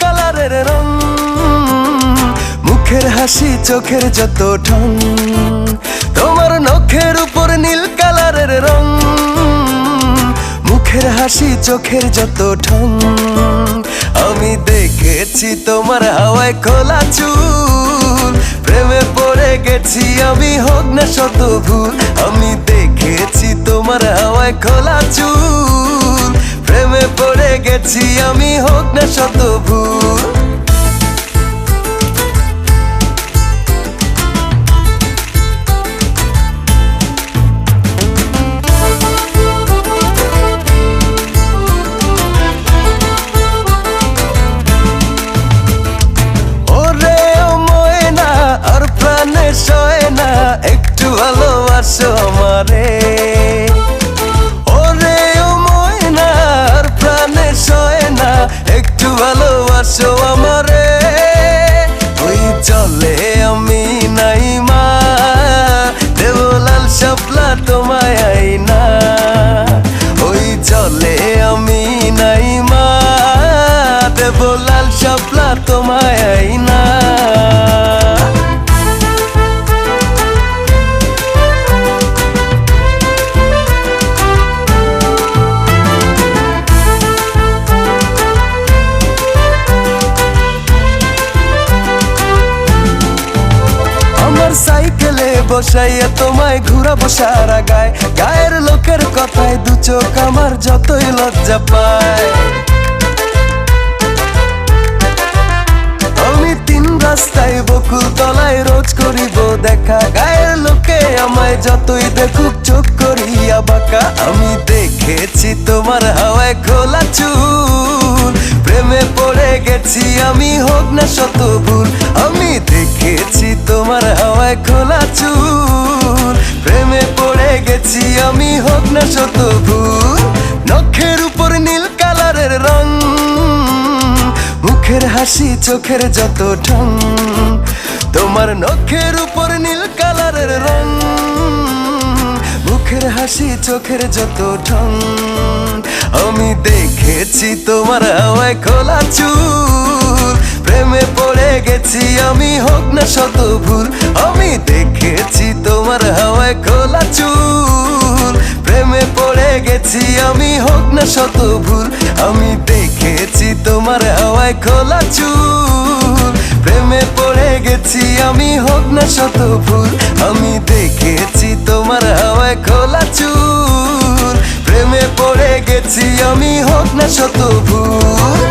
কালারের রং, মুখের হাসি, চোখের যত ঠং তোমার নখের উপর নীল কালারের রং, মুখের হাসি, চোখের যত ঠং আমি দেখেছি তোমার হাওয়ায় খোলা চুল, প্রেমে পড়ে গেছি আমি, হোক না শত ভুল। আমি দেখেছি তোমার হাওয়ায় খোলা চুল। গেছি আমি হোক না শত ভুল একটু ভালোবাসো আমারে। তোমায় আইনা। ওই চলে আমি নাই মা দেবলাল শাপলা তোমায় আইনা। বসাইয়া তোমায় ঘুরাবো সারা গায়। গায়ের লোকের কথায় দু চোখ আমার যতই লজ্জা পায়। আমি বকুল তলায় রোজ করিব দেখা। গায়ের লোকে আমায় যতই দেখুক চোখ করিয়া বাঁকা। আমি দেখেছি তোমার হাওয়ায় খোলা চুল। প্রেমে পড়ে গেছি আমি, হোক না শত ভুল। আমি দেখেছি তোমার খোলা চুল। প্রেমে পড়ে গেছি আমি, হোক না শত ভুল নখের উপর নীল কালারের রং। মুখের হাসি, চোখের যত ঠং তোমার নখের উপর নীল কালারের রং। মুখের হাসি, চোখের যত ঠং আমি দেখেছি তোমার হাওয়ায় খোলা চুল। প্রেমে পড়ে গেছি, আমি হোক না শত ভুল আমি দেখেছি তোমার হাওয়ায় খোলা চুল। প্রেমে পড়ে গেছি, আমি হোক না শত ভুল আমি দেখেছি তোমার হাওয়ায় খোলা চুল। প্রেমে পড়ে গেছি, আমি হোক না শত ভুল আমি দেখেছি তোমার হাওয়ায় খোলা চুল। প্রেমে পড়ে গেছি, আমি হোক না শত ভুল